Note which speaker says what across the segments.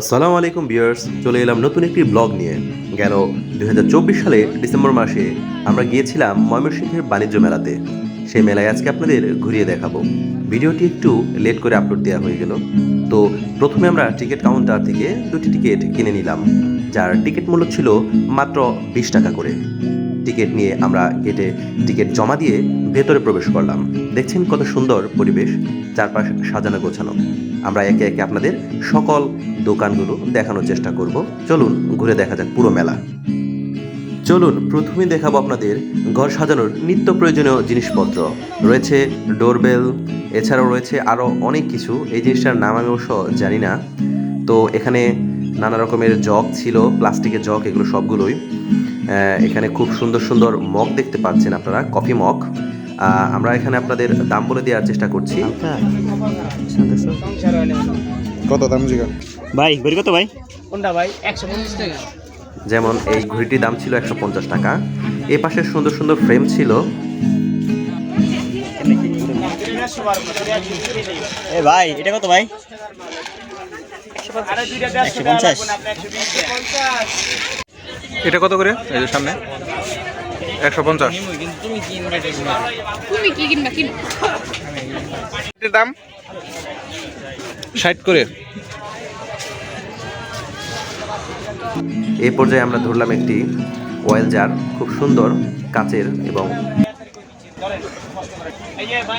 Speaker 1: আসসালামু আলাইকুম বিয়ার্স চলে এলাম নতুন একটি ব্লগ নিয়ে। গেল দু হাজার চব্বিশ সালের ডিসেম্বর মাসে আমরা গিয়েছিলাম ময়মনসিংহের বাণিজ্য মেলাতে। সেই মেলায় আজকে আপনাদের ঘুরিয়ে দেখাবো। ভিডিওটি একটু লেট করে আপলোড দেওয়া হয়ে গেল। তো প্রথমে আমরা টিকিট কাউন্টার থেকে দুটি টিকিট কিনে নিলাম, যার টিকিট মূল্য ছিল মাত্র বিশ টাকা করে। টিকিট নিয়ে আমরা গেটে টিকিট জমা দিয়ে ভেতরে প্রবেশ করলাম। দেখছেন কত সুন্দর পরিবেশ, চারপাশ সাজানো গোছানো। আমরা একে একে আপনাদের সকল দোকানগুলো দেখানোর চেষ্টা করব। চলুন, ঘুরে দেখা যাক পুরো মেলা। চলুন প্রথমে দেখাবো আপনাদের ঘর সাজানোর নিত্য প্রয়োজনীয় জিনিসপত্র। রয়েছে ডোরবেল, এছাড়াও রয়েছে আরও অনেক কিছু। এই জিনিসটার নাম আমি অবশ্য জানি না। তো এখানে নানা রকমের জগ ছিল, প্লাস্টিকের জগ, এগুলো সবগুলোই। এখানে খুব সুন্দর সুন্দর মগ দেখতে পাচ্ছেন আপনারা, কফি মগ। আমরা এখানে আপনাদের দাম বলে দেওয়ার চেষ্টা করছি।
Speaker 2: কত দাম জিগা?
Speaker 3: ভাই ঘড়ি কত ভাই?
Speaker 4: কোনটা ভাই? একশো পঞ্চাশ টাকা।
Speaker 1: যেমন এই ঘড়িটির দাম ছিল একশো পঞ্চাশ টাকা। এ পাশে সুন্দর সুন্দর ফ্রেম ছিল।
Speaker 3: এ ভাই এটা কত ভাই?
Speaker 2: এটা কত করে? এই যে সামনে। একশো পঞ্চাশ।
Speaker 4: তুমি
Speaker 5: কি কিনবা কিন।
Speaker 2: দাম? ষাট করে।
Speaker 1: এই পর্যায়ে আমরা ধরলাম একটি অয়েল জার খুব সুন্দর কাচের এবং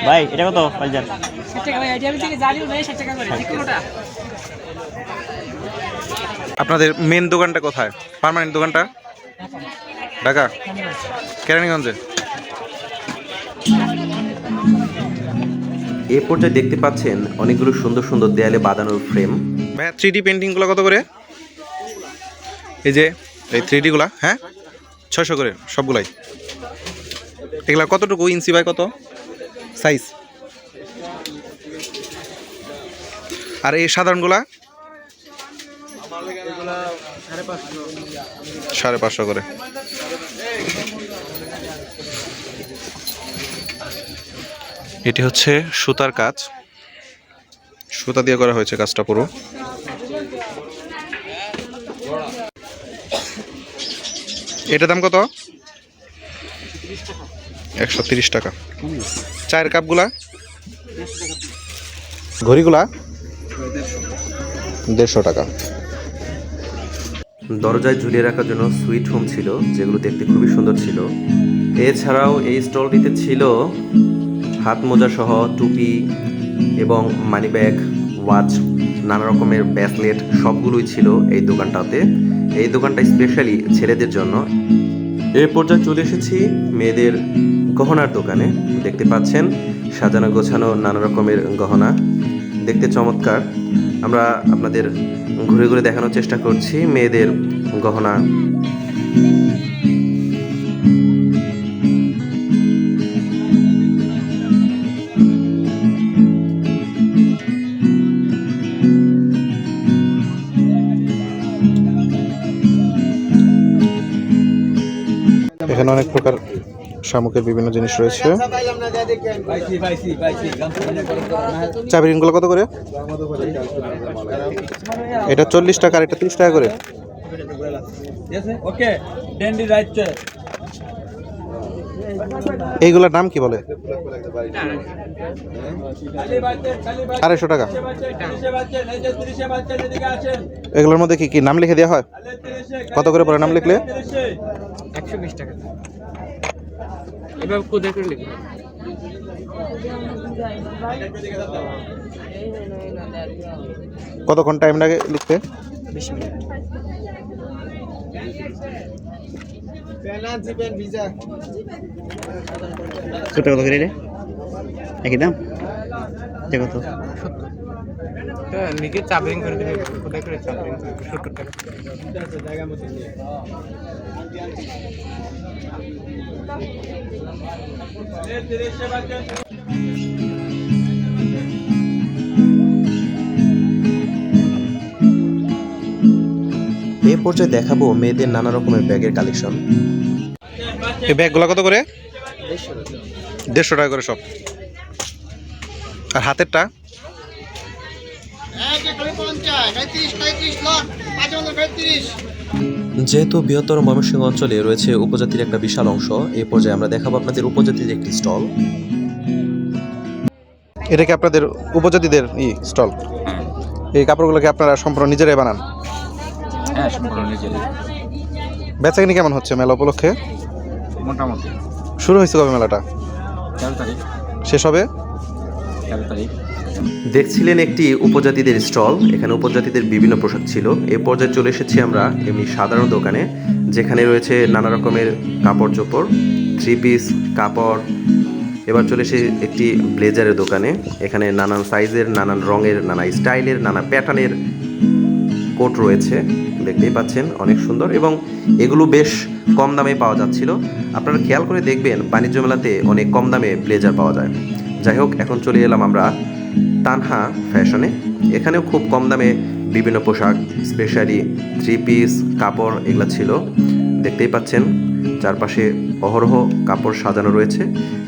Speaker 3: ভাই এটা কত
Speaker 4: কোনটা?
Speaker 2: আপনাদের মেন দোকানটা কোথায়? পার্মানেন্ট দোকানটা? ঢাকা? কেরানীগঞ্জে?
Speaker 1: এ পর্যায়ে দেখতে পাচ্ছেন অনেকগুলো সুন্দর সুন্দর দেয়ালে বাঁধানোর ফ্রেম
Speaker 2: ভাইয়া থ্রি ডি পেন্টিংগুলো কত করে? এই যে এই থ্রি ডিগুলা হ্যাঁ? ছয়শো করে সবগুলাই। এগুলা কতটুকু? ইঞ্চি বাই কত? সাইজ আর এই সাধারণগুলা? সাড়ে পাঁচশো করে। এটি হচ্ছে সুতার কাজ। সুতা দিয়ে করা হয়েছে কাজটা পুরো। এটার দাম কত? একশো তিরিশ টাকা। চায়ের কাপগুলা? ঘড়িগুলা? দেড়শো টাকা।
Speaker 1: দরজায় ঝুলিয়ে রাখার জন্য সুইট হোম ছিল যেগুলো দেখতে খুবই সুন্দর ছিল। এছাড়াও এই স্টলটিতে ছিল হাত মোজা সহ, টুপি এবং মানি ব্যাগ ওয়াচ নানা রকমের ব্যাসলেট সবগুলোই ছিল এই দোকানটাতে। এই দোকানটা স্পেশালি ছেলেদের জন্য। এর পর্যায়ে চলে এসেছি মেয়েদের গহনার দোকানে। দেখতে পাচ্ছেন, সাজানো গোছানো নানা রকমের গহনা। দেখতে চমৎকার। আমরা আপনাদের ঘুরে ঘুরে দেখানোর চেষ্টা করছি মেয়েদের গহনা।
Speaker 2: এখানে অনেক প্রকার শামুকের বিভিন্ন জিনিস রয়েছে। চাবি রিংগুলো কত করে? এটা চল্লিশ টাকা আর এটা তিরিশ টাকা করে।
Speaker 4: ওকে
Speaker 2: এইগুলোর নাম কি বলে? আড়াইশো টাকা। এগুলোর মধ্যে কি কি নাম লিখে দেওয়া হয়? কত করে পরে নাম লিখলে?
Speaker 4: একশো বিশ টাকা। এবার কোথায় করে লিখব?
Speaker 2: কতক্ষণ টাইম লাগে লিখতে?
Speaker 4: বিশ মিনিট।
Speaker 3: ছোট কত করে রে? একই দাম? এটা কত?
Speaker 4: নিজে চাবরিং করে দেবে কোথায় করে চাবরিং করে সত্তর টাকা।
Speaker 1: এ পর্যায়ে দেখাবো মেয়েদের নানা রকমের ব্যাগের কালেকশন।
Speaker 2: এই ব্যাগগুলো কত করে? দেড়শো টাকা। করে সব। আর হাতেরটা?
Speaker 1: যেহেতু বৃহত্তর ময়মনসিংহ অঞ্চলে রয়েছে উপজাতির একটা বিশাল অংশ এই পর্যায়ে আমরা দেখাবো আপনাদের উপজাতির একটি স্টল।
Speaker 2: এটা কি আপনাদের উপজাতিদের ই স্টল? এই কাপড়গুলোকে আপনারা সম্পূর্ণ নিজেরাই বানান?
Speaker 6: হ্যাঁ সম্পূর্ণ নিজেরই
Speaker 2: বেচাকিনি কেমন হচ্ছে মেলা উপলক্ষে?
Speaker 6: মোটামুটি।
Speaker 2: শুরু হয়েছে কবে মেলাটা?
Speaker 6: তেরো তারিখ।
Speaker 2: শেষ হবে?
Speaker 6: তেরো তারিখ।
Speaker 1: দেখছিলেন একটি উপজাতিদের স্টল এখানে উপজাতিদের বিভিন্ন পোশাক ছিল। এ পর্যায়ে চলে এসেছি আমরা এমনি সাধারণ দোকানে যেখানে রয়েছে নানা রকমের কাপড় চোপড় থ্রি পিস কাপড়। এবার চলে এসে একটি ব্লেজারের দোকানে এখানে নানান সাইজের নানান রঙের নানা স্টাইলের নানা প্যাটার্নের কোট রয়েছে। দেখতেই পাচ্ছেন, অনেক সুন্দর এবং এগুলো বেশ কম দামে পাওয়া যাচ্ছিল। আপনারা খেয়াল করে দেখবেন, বাণিজ্য মেলাতে অনেক কম দামে ব্লেজার পাওয়া যায়। যাই হোক, এখন চলে এলাম আমরা তানহা ফ্যাশনে। এখানেও খুব কম দামে বিভিন্ন পোশাক স্পেশালি থ্রি পিস কাপড় এগুলো ছিল। দেখতেই পাচ্ছেন, চারপাশে অহরহ কাপড় সাজানো রয়েছে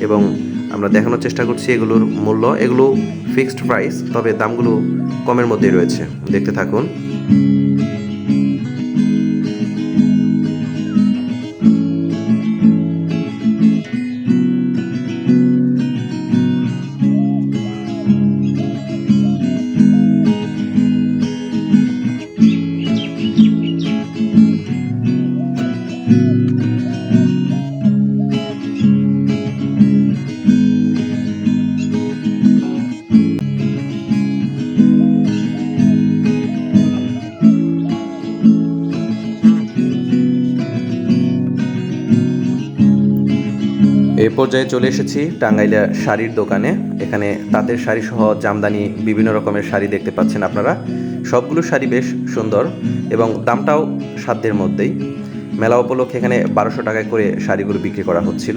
Speaker 1: এবং আমরা দেখানোর চেষ্টা করছি এগুলোর মূল্য। এগুলো ফিক্সড প্রাইস তবে দামগুলো কমের মধ্যেই রয়েছে। দেখতে থাকুন। পর্যায়ে চলে এসেছি টাঙ্গাইলা শাড়ির দোকানে। এখানে তাঁতের শাড়ি সহ জামদানি, বিভিন্ন রকমের শাড়ি দেখতে পাচ্ছেন আপনারা। সবগুলো শাড়ি বেশ সুন্দর এবং দামটাও সাধ্যের মধ্যেই। মেলা উপলক্ষে এখানে বারোশো টাকায় করে শাড়িগুলো বিক্রি করা হচ্ছিল।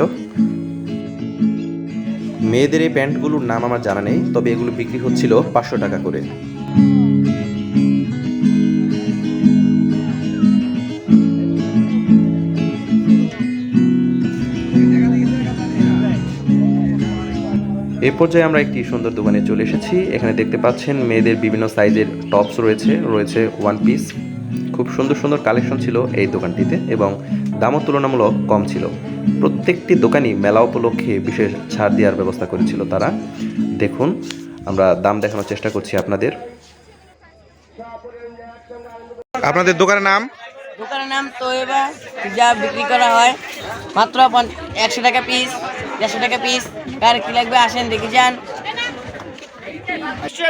Speaker 1: মেয়েদের এই প্যান্টগুলোর নাম আমার জানা নেই, তবে এগুলো বিক্রি হচ্ছিল পাঁচশো টাকা করে। এই পর্যায়ে আমরা একটি সুন্দর দোকানে চলে এসেছি। এখানে দেখতে পাচ্ছেন মেয়েদের বিভিন্ন সাইজের টপস রয়েছে রয়েছে ওয়ান পিস খুব সুন্দর সুন্দর কালেকশন ছিল এই দোকানটিতে এবং দামও তুলনামূলক কম ছিল। প্রত্যেকটি দোকানই মেলা উপলক্ষে বিশেষ ছাড় দেওয়ার ব্যবস্থা করেছিল তারা। দেখুন, আমরা দাম দেখানোর চেষ্টা করছি আপনাদের।
Speaker 2: আপনাদের দোকানের নাম?
Speaker 7: দোকানের নাম তোয়েবা যা বিক্রি করা হয় মাত্র একশো টাকা পিস দেড়শো টাকা পিস কার কি লাগবে আসেন দেখে যান।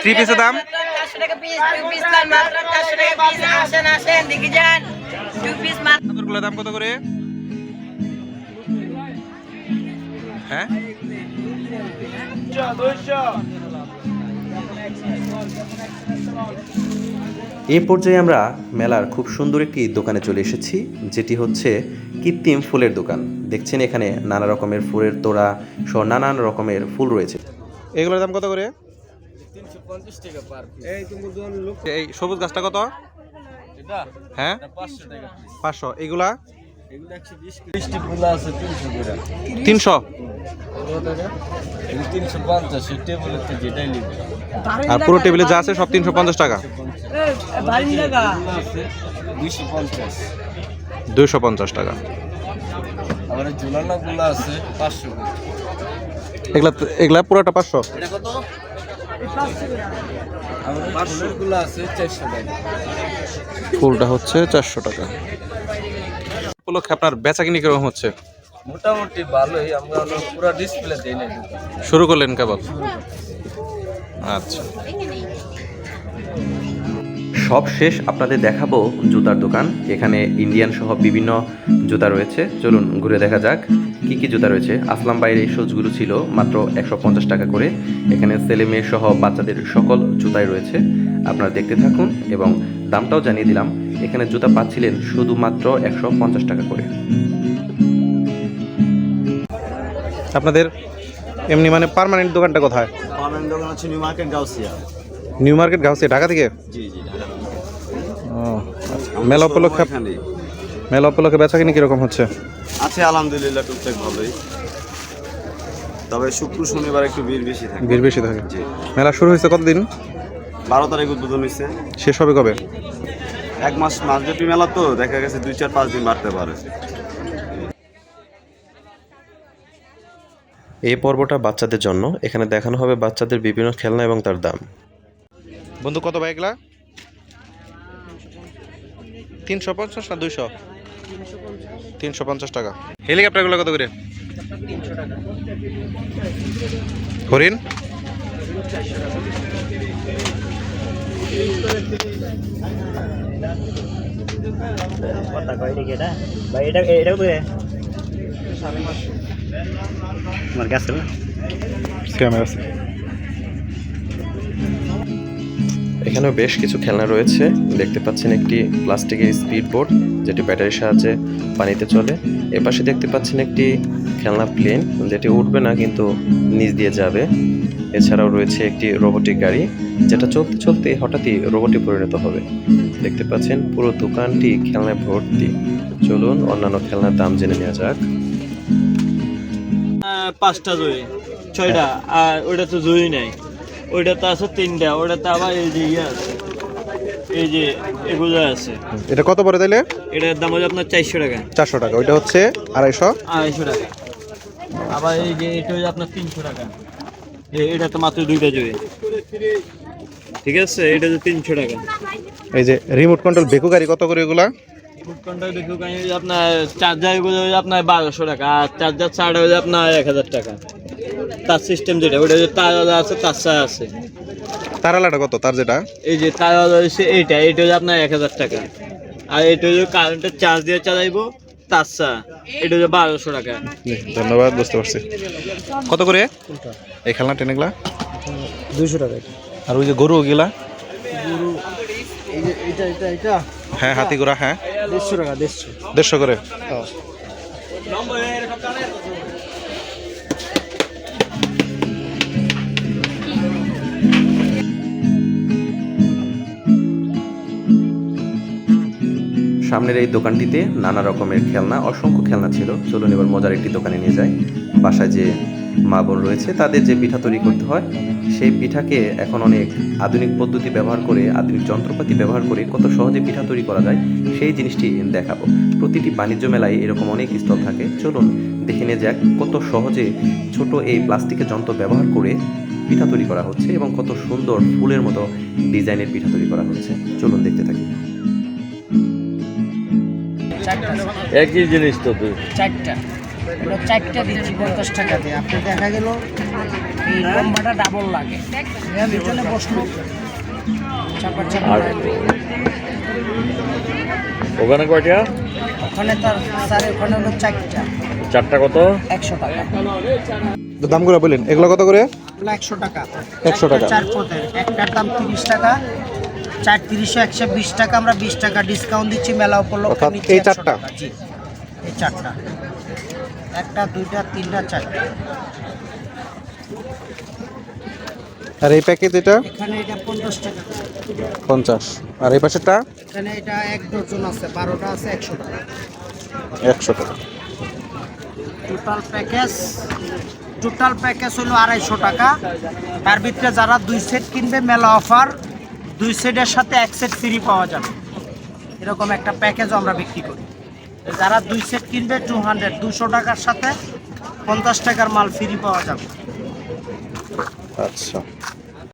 Speaker 2: থ্রি পিসের দাম?
Speaker 7: চারশো টাকা পিস টু পিস মাত্র চারশো টাকা পিস আসেন আসেন দেখে যান। টু পিস মাত্র
Speaker 2: চাদরগুলোর দাম কত করে? হ্যাঁ?
Speaker 1: এই পর্যায়ে আমরা মেলার খুব সুন্দর একটি দোকানে চলে এসেছি যেটি হচ্ছে কৃত্রিম ফুলের দোকান। দেখছেন এখানে নানা রকমের ফুলের তোড়া সহ নানান রকমের ফুল রয়েছে।
Speaker 2: এগুলোর দাম কত করে? এই সবুজ গাছটা কত? হ্যাঁ? পাঁচশো। এগুলা? তিনশো আর পুরো টেবিলে যা আছে সব তিনশো পঞ্চাশ টাকা। দুইশো পঞ্চাশ। টাকা।
Speaker 8: আবার আছে পাঁচশো
Speaker 2: এগুলা এগুলা পুরোটা পাঁচশো? ফুলটা হচ্ছে চারশো টাকা। উপলক্ষে আপনার বেচা কিনি কীরকম হচ্ছে?
Speaker 8: মোটামুটি ভালোই আমরা পুরো ডিসপ্লে দিই না
Speaker 2: শুরু করলেন কেবল? আচ্ছা।
Speaker 1: সব শেষ আপনাদের দেখাবো জুতার দোকান। এখানে ইন্ডিয়ান সহ বিভিন্ন জুতা রয়েছে। চলুন ঘুরে দেখা যাক কি কি জুতা রয়েছে। আসলাম বাইরে এই শুজগুলো ছিল মাত্র একশো পঞ্চাশ টাকা করে। এখানে ছেলে মেয়ে সহ বাচ্চাদের সকল জুতাই রয়েছে। আপনারা দেখতে থাকুন এবং দামটাও জানিয়ে দিলাম। এখানে জুতা পাচ্ছিলেন শুধুমাত্র একশো পঞ্চাশ টাকা করে।
Speaker 2: আপনাদের এমনি মানে পার্মানেন্ট দোকানটা কোথায়?
Speaker 3: পার্মানেন্ট দোকান হচ্ছে new market Gausia
Speaker 2: new market Dhaka থেকে?
Speaker 3: জি জি
Speaker 2: ও আচ্ছা। মেলা উপলক্ষে মেলা উপলক্ষে বেচা কিনি কীরকম হচ্ছে?
Speaker 3: আছে আলহামদুলিল্লাহ টুকটাক ভালোই। তবে শুক্র শনিবার একটু ভিড় বেশি থাকে।
Speaker 2: ভিড় বেশি থাকে।
Speaker 3: জি।
Speaker 2: মেলা শুরু হয়েছে কতদিন?
Speaker 9: বারো তারিখ উদ্বোধন হয়েছে।
Speaker 2: শেষ হবে কবে?
Speaker 9: এক মাস মাসব্যাপী মেলা তো দেখা গেছে দুই চার পাঁচ দিন বাড়তে পারে।
Speaker 1: এই পর্বটা বাচ্চাদের জন্য। এখানে দেখানো হবে বাচ্চাদের বিভিন্ন খেলনা এবং তার দাম।
Speaker 2: বন্ধু কত ভাই এগুলা? তিনশো পঞ্চাশ না দুইশো? তিনশো পঞ্চাশ টাকা। হেলিকপ্টারগুলো কত করে? হরিণ?
Speaker 3: কথা কয় দেখি এটা ভাই এটা এটা কত করে? কাছে না।
Speaker 2: ক্যামেরা আছে।
Speaker 1: এখানেও বেশ কিছু খেলনা রয়েছে। দেখতে পাচ্ছেন একটি প্লাস্টিকের স্পিড বোর্ড যেটি ব্যাটারির সাহায্যে পানিতে চলে। এপাশে দেখতে পাচ্ছেন একটি খেলনা প্লেন যেটি উঠবে না কিন্তু নিচ দিয়ে যাবে। এছাড়াও রয়েছে একটি রোবোটিক গাড়ি যেটা চলতে চলতে হঠাৎই রোবটে পরিণত হবে। দেখতে পাচ্ছেন পুরো দোকানটি খেলনায় ভর্তি। চলুন অন্যান্য খেলনার দাম জেনে নেওয়া যাক।
Speaker 10: পাঁচটা জয়ী ছয়টা আর ওটা তো জয়ী নাই। ওইটা তো আছে তিনটা ওটা তো আবার এই যে ইয়ে আছে। এই যে এগুলো আছে।
Speaker 2: এটা কত পড়ে তাইলে?
Speaker 10: এটার দাম হচ্ছে আপনার চারশো টাকা।
Speaker 2: চারশো টাকা ওইটা হচ্ছে আড়াইশো?
Speaker 10: আড়াইশো টাকা। আবার এই যে এটা হচ্ছে আপনার তিনশো টাকা। এটা তো মাত্র দুইটা জয়ী ঠিক আছে এটা হচ্ছে তিনশো টাকা।
Speaker 2: এই যে রিমোট কন্ট্রোল বেকু গাড়ি কত করে এগুলা?
Speaker 10: কন্ট্রাক্ট দেখো কাহিনী হচ্ছে আপনার চার্জারগুলো হচ্ছে আপনার বারোশো টাকা আর চার্জার ছাড়া হচ্ছে আপনার এক হাজার টাকা। তার সিস্টেম যেটা ওটা হচ্ছে তার আছে তার ছাড়া আছে।
Speaker 2: তারলাটা কত? তার যেটা?
Speaker 10: এই যে তার আলাদা হচ্ছে এইটা এইটা হচ্ছে আপনার এক হাজার টাকা। আর এটা হচ্ছে কারেন্টের চার্জ দিয়ে চালাইবো। ছাড়া এটা হচ্ছে বারোশো টাকা।
Speaker 2: ধন্যবাদ বুঝতে পারছি। কত করে? এই খেলনা টেনেগুলা
Speaker 4: দুশো টাকা।
Speaker 2: আর ওই যে গরু ওগুলা?
Speaker 4: গরু যে এটা এটা এটা?
Speaker 2: হ্যাঁ হাতি ঘোড়া হ্যাঁ।
Speaker 4: দেড়শো টাকা দেড়শো।
Speaker 2: দেড়শো করে?
Speaker 1: সামনের এই দোকানটিতে নানা রকমের খেলনা, অসংখ্য খেলনা ছিল। চলুন এবার মজার একটি দোকানে নিয়ে যাই। বাসায় যে মা বোন রয়েছে, তাদের যে পিঠা তৈরি করতে হয়, সেই পিঠাকে এখন অনেক আধুনিক পদ্ধতি ব্যবহার করে, আধুনিক যন্ত্রপাতি ব্যবহার করে কত সহজে পিঠা তৈরি করা যায়, সেই জিনিসটি দেখাবো। প্রতিটি বাণিজ্য মেলায় এরকম অনেক স্টল থাকে। চলুন দেখে নিয়ে যাক কত সহজে ছোট এই প্লাস্টিকের যন্ত্র ব্যবহার করে পিঠা তৈরি করা হচ্ছে এবং কত সুন্দর ফুলের মতো ডিজাইনের পিঠা তৈরি করা হচ্ছে। চলুন দেখতে থাকি।
Speaker 10: একই জিনিস তো
Speaker 4: চারটা। ওটা চারটা দিচ্ছি পঞ্চাশ টাকা দিয়ে। আপনি দেখা গেল এই লম্বাটা ডাবল লাগে। বসল।
Speaker 10: ওখানে কয়টা
Speaker 4: ওখানে তার স্যার ওখানে হলো চারটা।
Speaker 10: চারটা কত?
Speaker 4: একশো টাকা।
Speaker 2: তো দামগুলো বললেন এগুলো কত করে?
Speaker 4: একশো টাকা।
Speaker 2: 100 টাকা।
Speaker 4: চার পদের। একটার দাম তিরিশ টাকা চার তিরিশে একশো বিশ টাকা আমরা বিশ টাকা ডিসকাউন্ট দিচ্ছি মেলা উপলক্ষে
Speaker 2: এই চারটা?
Speaker 4: টাকা, জি। এই চারটা। একটা দুইটা তিনটা চারটা।
Speaker 2: আর এই প্যাকেজ এটা?
Speaker 4: এখানে এটা পঞ্চাশ টাকা।
Speaker 2: পঞ্চাশ। আর এই পাশেরটা?
Speaker 4: এখানে এটা এক ডজন আছে বারোটা আছে একশো টাকা।
Speaker 2: একশো টাকা।
Speaker 4: টোটাল প্যাকেজ টোটাল প্যাকেজ হলো আড়াইশো টাকা। তার ভিতরে যারা দুই সেট কিনবে মেলা অফার দুই সেটের সাথে এক সেট ফ্রি পাওয়া যাবে। এরকম একটা প্যাকেজ আমরা বিক্রি করি। যারা দুই সেট কিনবে টু হান্ড্রেড দুশো টাকার সাথে পঞ্চাশ টাকার মাল ফ্রি পাওয়া যাবে।
Speaker 2: আচ্ছা।